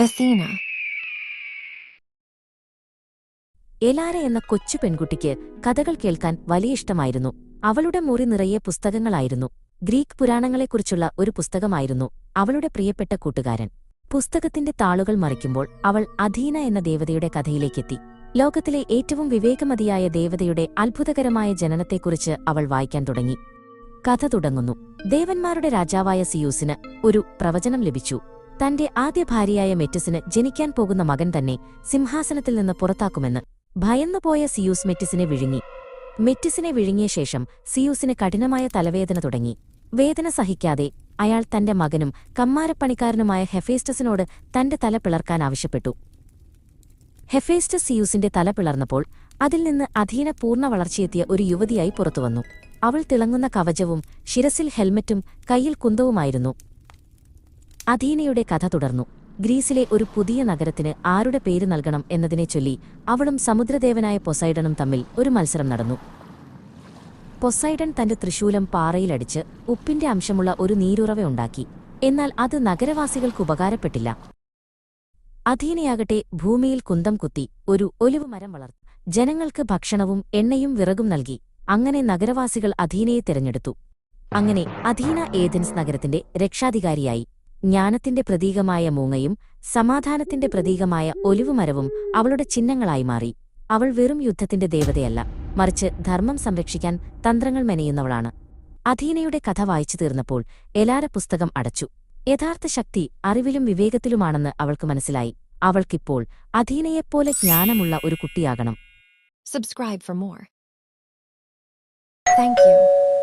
Athena. എലാര എന്ന കൊച്ചു പെൺകുട്ടിക്ക് കഥകൾ കേൾക്കാൻ വലിയ ഇഷ്ടമായിരുന്നു. അവളുടെ മുറി നിറയെ പുസ്തകങ്ങളായിരുന്നു. ഗ്രീക്ക് പുരാണങ്ങളെക്കുറിച്ചുള്ള ഒരു പുസ്തകമായിരുന്നു അവളുടെ പ്രിയപ്പെട്ട കൂട്ടുകാരൻ. പുസ്തകത്തിന്റെ താളുകൾ മറിക്കുമ്പോൾ അവൾ അധീന എന്ന ദേവതയുടെ കഥയിലേക്കെത്തി. ലോകത്തിലെ ഏറ്റവും വിവേകമതിയായ ദേവതയുടെ അത്ഭുതകരമായ ജനനത്തെക്കുറിച്ച് അവൾ വായിക്കാൻ തുടങ്ങി. കഥ തുടങ്ങുന്നു. ദേവന്മാരുടെ രാജാവായ സിയൂസിന് ഒരു പ്രവചനം ലഭിച്ചു. തന്റെ ആദ്യ ഭാര്യയായ മെറ്റിസിന് ജനിക്കാൻ പോകുന്ന മകൻ തന്നെ സിംഹാസനത്തിൽ നിന്ന് പുറത്താക്കുമെന്ന് ഭയന്നുപോയ സിയൂസ് മെറ്റിസിനെ വിഴുങ്ങി. മെറ്റിസിനെ വിഴുങ്ങിയ ശേഷം സിയൂസിന് കഠിനമായ തലവേദന തുടങ്ങി. വേദന സഹിക്കാതെ അയാൾ തന്റെ മകനും കമ്മാരപ്പണിക്കാരനുമായ ഹെഫേസ്റ്റസിനോട് തന്റെ തല പിളർക്കാൻ ആവശ്യപ്പെട്ടു. ഹെഫേസ്റ്റസ് സിയൂസിന്റെ തല പിളർന്നപ്പോൾ അതിൽ നിന്ന് അധീന പൂർണ വളർച്ചയെത്തിയ ഒരു യുവതിയായി പുറത്തുവന്നു. അവൾ തിളങ്ങുന്ന കവചവും ശിരസിൽ ഹെൽമറ്റും കയ്യിൽ കുന്തവുമായിരുന്നു. അധീനയുടെ കഥ തുടർന്നു. ഗ്രീസിലെ ഒരു പുതിയ നഗരത്തിന് ആരുടെ പേര് നൽകണം എന്നതിനെ ചൊല്ലി അവളും സമുദ്രദേവനായ പൊസൈഡനും തമ്മിൽ ഒരു മത്സരം നടന്നു. പൊസൈഡൻ തന്റെ തൃശൂലം പാറയിലടിച്ച് ഉപ്പിന്റെ അംശമുള്ള ഒരു നീരുറവയുണ്ടാക്കി എന്നാൽ അത് നഗരവാസികൾക്ക് ഉപകാരപ്പെട്ടില്ല. അധീനയാകട്ടെ ഭൂമിയിൽ കുന്തം കുത്തി ഒരു ഒലിവ് മരം വളർത്തു. ജനങ്ങൾക്ക് ഭക്ഷണവും എണ്ണയും വിറകും നൽകി. അങ്ങനെ നഗരവാസികൾ അധീനയെ തിരഞ്ഞെടുത്തു. അങ്ങനെ അധീന ഏഥൻസ് നഗരത്തിന്റെ രക്ഷാധികാരിയായി. ജ്ഞാനത്തിന്റെ പ്രതീകമായ മൂങ്ങയും സമാധാനത്തിന്റെ പ്രതീകമായ ഒലിവുമരവും അവളുടെ ചിഹ്നങ്ങളായി മാറി. അവൾ വെറും യുദ്ധത്തിന്റെ ദേവതയല്ല മറിച്ച് ധർമ്മം സംരക്ഷിക്കാൻ തന്ത്രങ്ങൾ മെനയുന്നവളാണ്. അധീനയുടെ കഥ വായിച്ചു തീർന്നപ്പോൾ എലാര പുസ്തകം അടച്ചു. യഥാർത്ഥ ശക്തി അറിവിലും വിവേകത്തിലുമാണെന്ന് അവൾക്ക് മനസ്സിലായി. അവൾക്കിപ്പോൾ അധീനയെപ്പോലെ ജ്ഞാനമുള്ള ഒരു കുട്ടിയാകണം. Subscribe for more thank you.